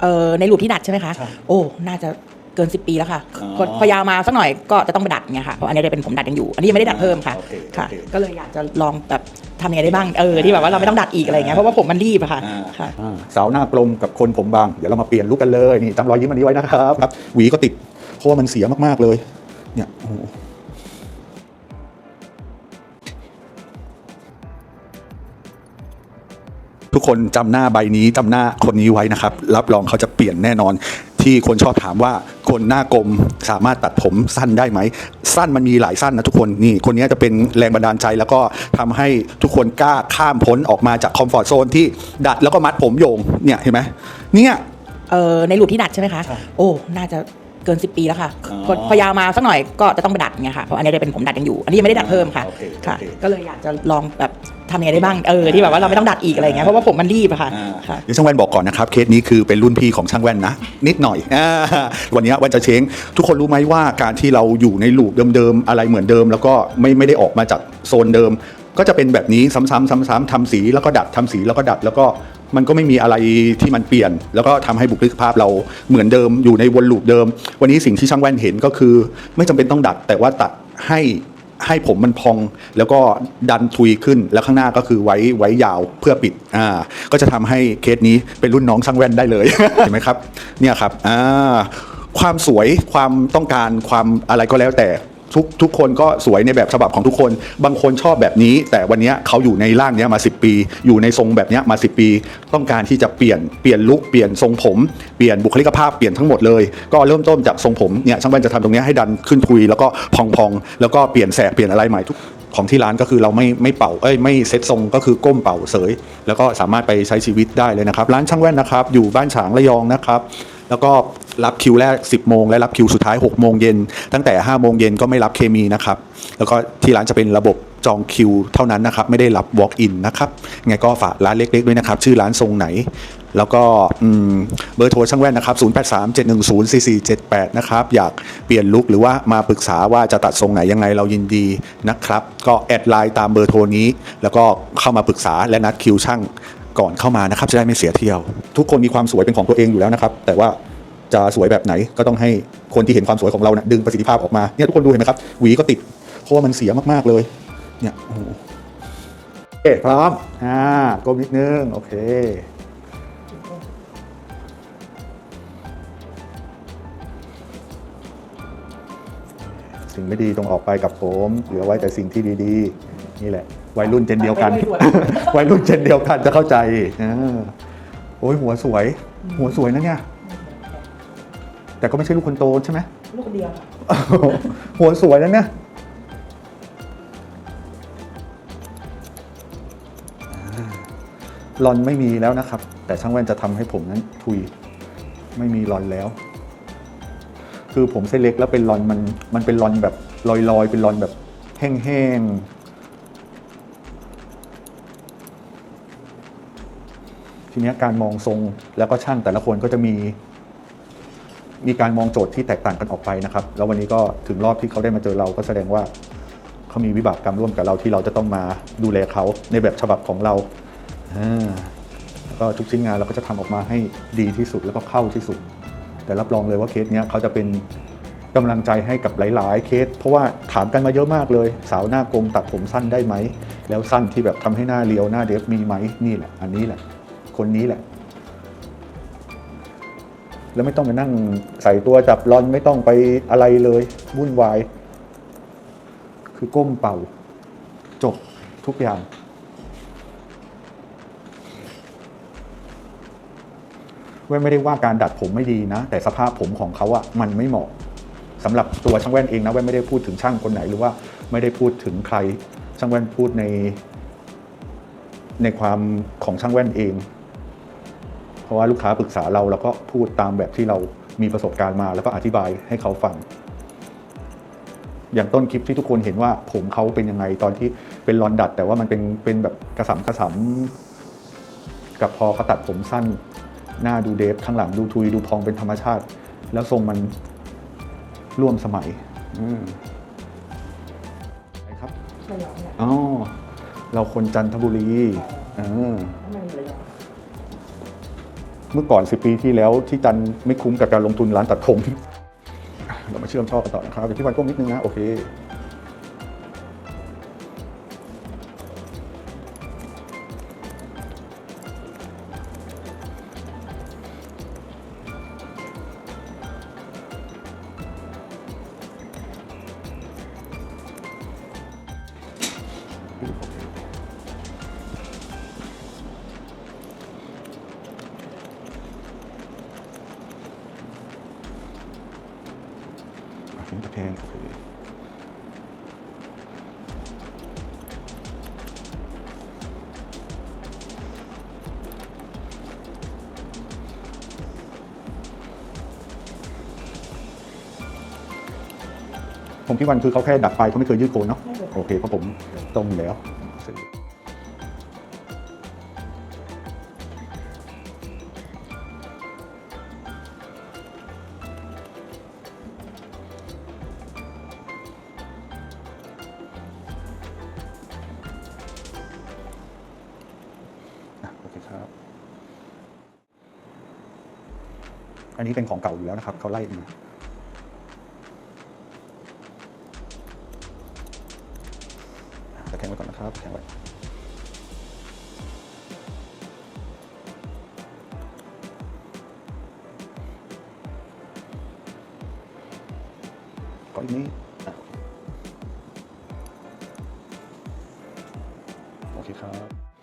เอ่อในรูปที่ดัดใช่ไหมคะ ใช่ โอ้ น่าจะเกิน 10 ปีแล้วค่ะอ๋อพอพอยาวมาสักหน่อยก็จะต้องไปดัดไงค่ะเพราะอันนี้จะเป็นผมดัดยังอยู่ อันนี้ยังไม่ได้ดัดเพิ่มค่ะ โอเคค่ะ โอเคก็เลยอยากจะลองแบบทำยังไงได้บ้าง เออ ที่แบบว่าเราไม่ต้องดัดอีกอะไรเงี้ย เพราะว่าผมมันรีบอะค่ะอ่า ค่ะ อ่าสาวหน้ากลมกับคนผมบาง เดี๋ยวเรามาเปลี่ยนลุกกันเลยนี่จำรอยยิ้มอันนี้ไว้นะครับครับหวีก็ติดเพราะว่ามันเสียมากๆเลย เนี่ยโอ้โห ทุกคนจำหน้าใบนี้จำหน้าคนนี้ไว้นะครับ รับรองเขาจะเปลี่ยนแน่นอน ที่คนชอบถามว่าคนหน้ากลมสามารถตัดผมสั้นได้ไหม สั้นมันมีหลายสั้นนะทุกคนนี่คนนี้จะเป็นแรงบันดาลใจแล้วก็ทำให้ทุกคนกล้าข้ามพ้นออกมาจากคอมฟอร์ทโซนที่ดัดแล้วก็มัดผมโยงเนี่ยเห็นไหมเนี่ยเอ่อในรูปที่ดัดใช่ไหมคะใช่โอ้น่าจะเกิน 10 ปีแล้วค่ะอ๋อพอพอยาวมาสักหน่อยก็จะต้องไปดัดไงค่ะเพราะอันนี้จะเป็นผมดัดยังอยู่ อันนี้ยังไม่ได้ดัดเพิ่มค่ะโอเคโอเคค่ะ ก็เลยอยากจะลองแบบทำยังไงได้บ้างเออที่แบบว่าเราไม่ต้องดัดอีกอะไรเงี้ยเพราะว่าผมมันรีบอะค่ะอ่าค่ะ เดี๋ยวช่างแว่นบอกก่อนนะครับเคสนี้คือเป็นรุ่นพี่ของช่างแว่นนะ นิดหน่อยอาวันนี้แวันจะเช้งทุกคนรู้ไหมว่าการที่เราอยู่ในลูปเดิมๆอะไรเหมือนเดิม แล้วก็ไม่ไม่ได้ออกมาจากโซนเดิม ก็จะเป็นแบบนี้ซ้ำๆซ้ำๆทำสีแล้วก็ดัดทำสีแล้วก็ดัดแล้วก็มันก็ไม่มีอะไรที่มันเปลี่ยน แล้วก็ทำให้บุคลิกภาพเราเหมือนเดิมอยู่ในวนลูปเดิม วันนี้สิ่งที่ช่างแว่นเห็นก็คือ ไม่จำเป็นต้องดัดแต่ว่าตัดให้ ให้ผมมันพองแล้วก็ดันทุยขึ้นแล้วข้างหน้าก็คือไว้ไว้ยาวเพื่อปิดอ่าก็จะทำให้เคสนี้เป็นรุ่นน้องช่างแว่นได้เลยเห็นไหมครับเนี่ยครับอ่าความสวยความต้องการความอะไรก็แล้วแต่ ทุกทุกคนก็สวยในแบบฉบับของทุกคน บางคนชอบแบบนี้ แต่วันนี้เขาอยู่ในร่างเนี้ยมา 10 ปี อยู่ในทรงแบบเนี้ยมา 10 ปี ต้องการที่จะเปลี่ยนเปลี่ยนลุคเปลี่ยนทรงผมเปลี่ยนบุคลิกภาพเปลี่ยนทั้งหมดเลย ก็เริ่มต้นจากทรงผมเนี่ยช่างแว่นจะทำตรงเนี้ยให้ดันขึ้นทุยแล้วก็พองๆแล้วก็เปลี่ยนแสกเปลี่ยนอะไรใหม่ทุกของที่ร้านก็คือเราไม่ไม่เป่าเอ้ยไม่เซ็ตทรงก็คือก้มเป่าเสย แล้วก็สามารถไปใช้ชีวิตได้เลยนะครับ ร้านช่างแว่นนะครับ อยู่บ้านฉางระยองนะครับ แล้วก็รับคิวแรก 10 โมงและรับคิวสุดท้าย 6 โมงเย็นตั้งแต่ 5 โมงเย็นก็ไม่รับเคมีนะครับ แล้วก็ที่ร้านจะเป็นระบบจองคิวเท่านั้นนะครับ ไม่ได้รับ walk in นะครับไงก็ฝากร้านเล็ก ๆ ด้วยนะครับ ชื่อร้านทรงไหน แล้วก็เบอร์โทรช่างแว่นนะครับ 0837104478 นะครับ อยากเปลี่ยนลุคหรือว่ามาปรึกษาว่าจะตัดทรงไหนยังไงเรายินดีนะครับ ก็แอดไลน์ตามเบอร์โทรนี้ แล้วก็เข้ามาปรึกษาและนัดคิวช่าง ก่อนเข้ามานะครับจะได้ไม่เสียเที่ยว ทุกคนมีความสวยเป็นของตัวเองอยู่แล้วนะครับ แต่ว่าจะสวยแบบไหนก็ต้องให้คนที่เห็นความสวยของเราเนะดึงประสิทธิภาพออกมาเนี่ยทุกคนดูเห็นไหมครับหวีก็ติดเพราะว่ามันเสียมากๆเลยเนี่ยโอ้โหโอเคพร้อมอ่าก้มนิดนึงโอเคสิ่งไม่ดีตรงออกไปกับผมเหลือไว้แต่สิ่งที่ดีๆ นี่แหละ วัยรุ่นเจนเดียวกัน วัยรุ่นเจนเดียวกันจะเข้าใจอ่าโอ้ยหัวสวย หัวสวยนะเนี่ย แต่ก็ไม่ใช่ลูกคนโตใช่ไหมลูกเดียว หัวสวยนะเนี่ยอ่าลอนไม่มีแล้วนะครับ แต่ช่างแว่นจะทำให้ผมนั้นทุย ไม่มีลอนแล้ว คือผมเส้นเล็กแล้วเป็นลอนมันมันเป็นลอนแบบลอยๆ เป็นลอนแบบแห้งๆ ทีนี้การมองทรงแล้วก็ช่างแต่ละคนก็จะมี มีการมองโจทย์ที่แตกต่างกันออกไปนะครับ แล้ววันนี้ก็ถึงรอบที่เขาได้มาเจอเราก็แสดงว่าเขามีวิบากกรรมร่วมกับเราที่เราจะต้องมาดูแลเขาในแบบฉบับของเราอ่าแล้วก็ทุกชิ้นงานเราก็จะทำออกมาให้ดีที่สุดแล้วก็เข้าที่สุด แต่รับรองเลยว่าเคสเนี้ยเขาจะเป็นกำลังใจให้กับหลาย ๆ เคส เพราะว่าถามกันมาเยอะมากเลย สาวหน้ากลมตัดผมสั้นได้ไหม แล้วสั้นที่แบบทำให้หน้าเรียวหน้าเดฟมีไหมนี่แหละ อันนี้แหละ คนนี้แหละ แล้วไม่ต้องไปนั่งใส่ตัวจับรอนไม่ต้องไปอะไรเลยวุ่นวาย คือก้มเป่า จบทุกอย่างแว่นไม่ได้ว่าการดัดผมไม่ดีนะ แต่สภาพผมของเขาอะมันไม่เหมาะสำหรับตัวช่างแว่นเองนะแว่นไม่ได้พูดถึงช่างคนไหนหรือว่าไม่ได้พูดถึงใครช่างแว่นพูดในในความของช่างแว่นเอง เพราะว่าลูกค้าปรึกษาเราเราก็พูดตามแบบที่เรามีประสบการณ์มา แล้วก็อธิบายให้เขาฟัง อย่างต้นคลิปที่ทุกคนเห็นว่าผมเขาเป็นยังไงตอนที่เป็นรอนดัด แต่ว่ามันเป็นเป็นแบบกระสำกระสำกับพอเขาตัดผมสั้น หน้าดูเดฟข้างหลังดูทุยดูพองเป็นธรรมชาติ แล้วทรงมันร่วมสมัยอืมไหนครับระยองเนี่ยอ๋อเราคนจันทบุรีเออทำไมระยอง เมื่อก่อน 10 ปีที่แล้วที่จันไม่คุ้มกับการลงทุนร้านตัดผมอ่เรามาเชื่อมต่อกันต่อนะครับพี่วันก้มนิดนึงนะโอเค ผมพี่วันคือเขาแค่ดัดไปเขาไม่เคยยืดโคนเนาะโอเคเพราะผมตรงอยู่แล้วอะโอเคครับอันนี้เป็นของเก่าอยู่แล้วนะครับเขาไล่มาอะตะแคงไว้ก่อ นะครับตะแคงไว้ก็อีกนี้โอเคครับ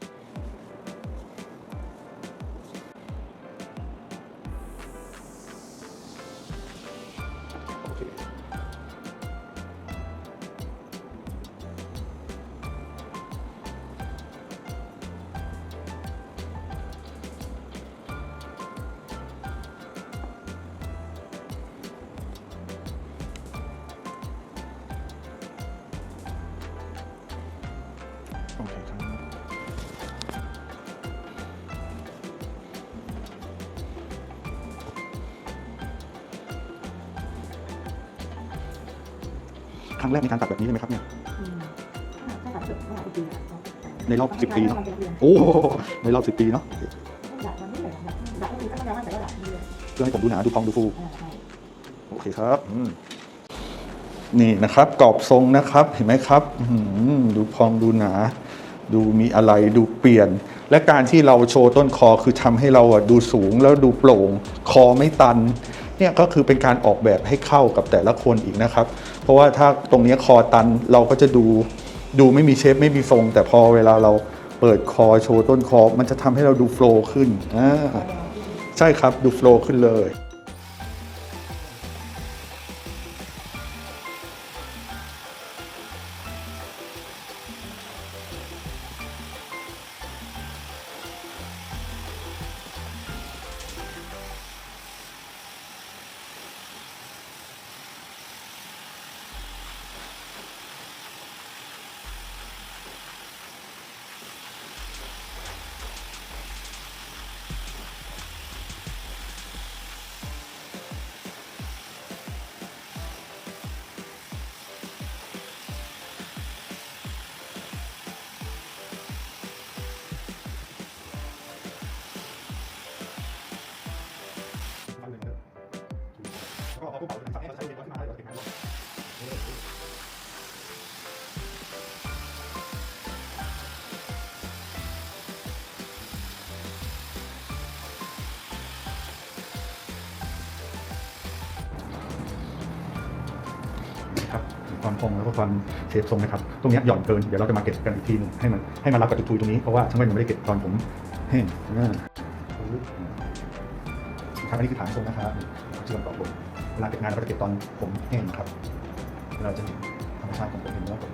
ครั้งแรกในการตัดแบบนี้เลยไหมครับเนี่ยถ้าตัดสุดก็เอาปีละในรอบ10ปีเนาะโอ้โหในรอบ10ปีเนาะดัดมันไม่เหมือนดัดดัดก็คือถ้ามันยาวมากแต่ว่าดัดดีเลยเพื่อให้ผมดูหนาดูพองดูฟูอ่าใช่โอเคครับอืมนี่นะครับกรอบทรงนะครับเห็นไหมครับอื้อหือดูพองดูหนา ดูมีอะไรดูเปลี่ยน และการที่เราโชว์ต้นคอคือทำให้เราอะดูสูงแล้วดูโปร่ง คอไม่ตัน เนี่ยก็คือเป็นการออกแบบให้เข้ากับแต่ละคนอีกนะครับ เพราะว่าถ้าตรงนี้คอตันเราก็จะดูดูไม่มีเชฟไม่มีทรง แต่พอเวลาเราเปิดคอโชว์ต้นคอ มันจะทำให้เราดูโฟล์ขึ้นอ่าใช่ครับดูโฟล์ขึ้นเลย ครับความพองแล้วก็ความเชฟทรงนะครับ ตรงนี้หย่อนเกิน เดี๋ยวเราจะมาเก็บกันอีกทีหนึงให้มันให้มันรับกับจุดทุยตรงนี้ เพราะว่าช่างแว่นยังไม่ได้เก็บตอนผมแห้งอ่าครับอันนี้คือฐานทรงนะครับเชื่อมต่อผม เวลาเก็บงานเราก็จะเก็บตอนผมแห้งครับ เราจะเห็นธรรมชาติของผมเห็นว่าผม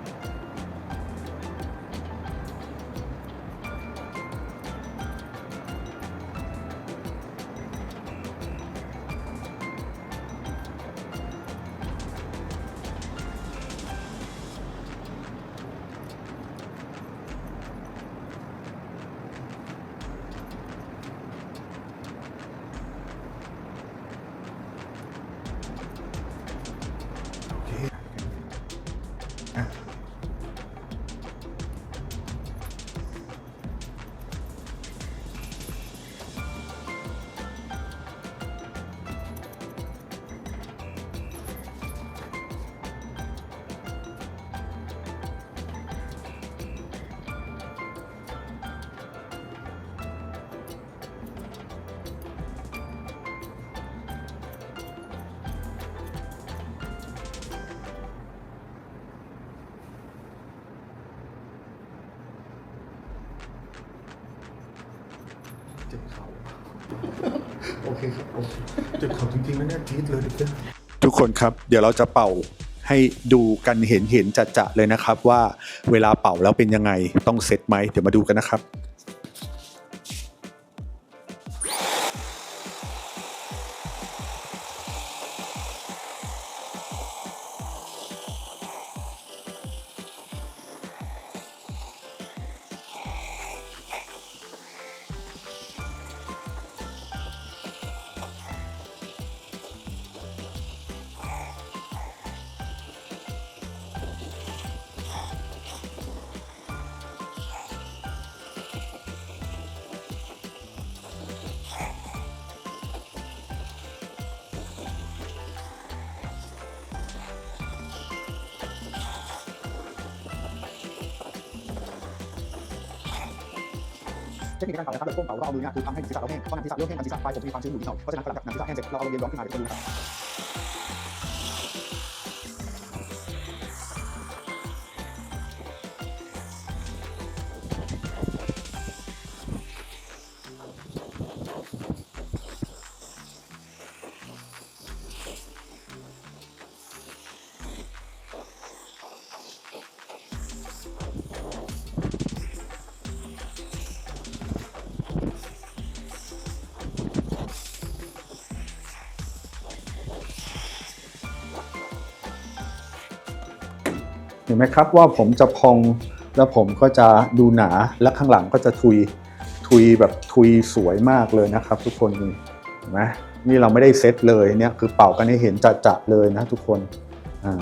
เคครับผมเจ็บเข่าจริงๆนะเนี่ยจี๊ดเลยทุกคนครับเดี๋ยวเราจะเป่าให้ดูกันเห็นเห็นจัดจะเลยนะครับ ว่าเวลาเป่าแล้วเป็นยังไงต้องเซตไหมเดี๋ยวมาดูกันนะครับ เทคนิคการเป่านะครับโดยก้มเป่าเราเอามือเนี่ยคือทำให้ศีรษะเราแห้งเพราะหนังศีรษะเริ่มแห้งหนังศีรษะปลายผมมีความชื้นอยู่นิดหน่อยเพราะฉะนั้นหลังจากหนังศีรษะแห้งเสร็จเราเอาลมเย็นร้อนขึ้นมาเดี๋ยวจะดูครับ ห็นไหมครับว่าผมจะพองแล้วผมก็จะดูหนาและข้างหลังก็จะทุยทุยแบบทุยสวยมากเลยนะครับ ทุกคนนี่เห็นไหมนี่เราไม่ได้เซตเลยเนี่ยคือเป่ากันให้เห็นจัดๆเลยนะทุกคนอ่า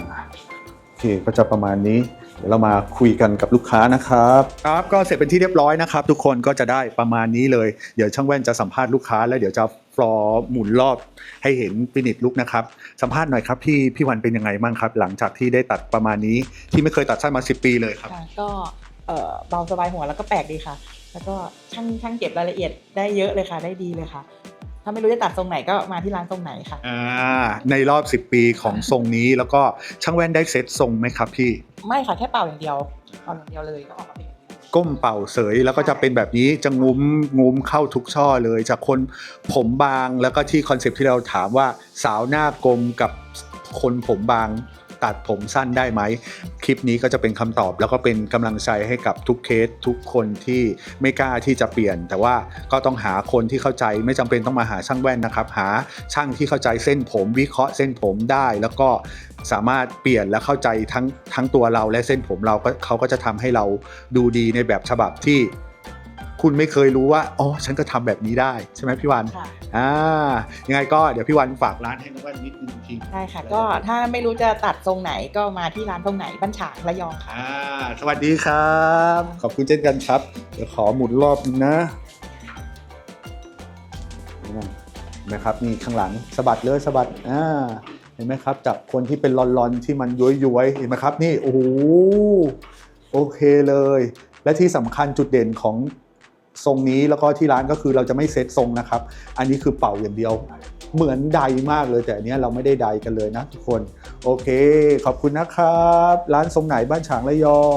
โอเคก็จะประมาณนี้เดี๋ยวเรามาคุยกันกับลูกค้านะครับครับ ก็เสร็จเป็นที่เรียบร้อยนะครับ ทุกคนก็จะได้ประมาณนี้เลย เดี๋ยวช่างแว่นจะสัมภาษณ์ลูกค้าแล้วเดี๋ยวจะ ลอร์หมุนรอบให้เห็นฟินิชลุกนะครับ สัมภาษณ์หน่อยครับพี่พี่วันเป็นยังไงบ้างครับ หลังจากที่ได้ตัดประมาณนี้ที่ไม่เคยตัดสั้นมา 10 ปีเลยครับค่ะก็เอ่อเบาสบายหัวแล้วก็แปลกดีค่ะ แล้วก็ช่างช่างเก็บรายละเอียดได้เยอะเลยค่ะ ได้ดีเลยค่ะ ถ้าไม่รู้จะตัดทรงไหนก็มาที่ร้านทรงไหนค่ะอ่าในรอบ 10 ปีของทรงนี้แล้วก็ช่างแว่นได้เซตทรงไหมครับพี่ ไม่ค่ะแค่เป่าอย่างเดียวเป่าอย่างเดียวเลยก็ออกมาเป็นอย่างนี้ ก้มเป่าเสยแล้วก็จะเป็นแบบนี้จะงุ้มงุ้มเข้าทุกช่อเลย จากคนผมบางแล้วก็ที่คอนเซปที่เราถามว่าสาวหน้ากลมกับคนผมบาง ตัดผมสั้นได้ไหม คลิปนี้ก็จะเป็นคำตอบ แล้วก็เป็นกำลังใจให้กับทุกเคสทุกคนที่ไม่กล้าที่จะเปลี่ยน แต่ว่าก็ต้องหาคนที่เข้าใจไม่จำเป็นต้องมาหาช่างแว่นนะครับ หาช่างที่เข้าใจเส้นผม วิเคราะห์เส้นผมได้ แล้วก็สามารถเปลี่ยนและเข้าใจทั้งทั้งตัวเราและเส้นผมเราก็เขาก็จะทำให้เราดูดีในแบบฉบับที่ คุณไม่เคยรู้ว่าอ๋อฉันก็ทำแบบนี้ได้ใช่ไหมพี่วันค่ะอ่ายังไงก็เดี๋ยวพี่วันฝากร้านให้น้องแว่นนิดนึงทีได้ค่ะ ก็ถ้าไม่รู้จะตัดทรงไหนก็มาที่ร้านทรงไหนบ้านฉางระยองค่ะอ่าสวัสดีครับ ขอบคุณเช่นกันครับเดี๋ยวขอหมุนรอบนึงนะเห็นไหมครับนี่ข้างหลังสะบัดเลยสะบัดอ่าเห็นไหมครับจากคนที่เป็นลอนๆที่มันย้วยๆเห็นไหมครับนี่โอ้โหโอเคเลย และที่สำคัญจุดเด่นของ ทรงนี้แล้วก็ที่ร้านก็คือเราจะไม่เซตทรงนะครับ อันนี้คือเป่าอย่างเดียว เหมือนใดมากเลยแต่อันเนี้ยเราไม่ได้ใดกันเลยนะทุกคน โอเค ขอบคุณนะครับ ร้านทรงไหนบ้านฉางระยอง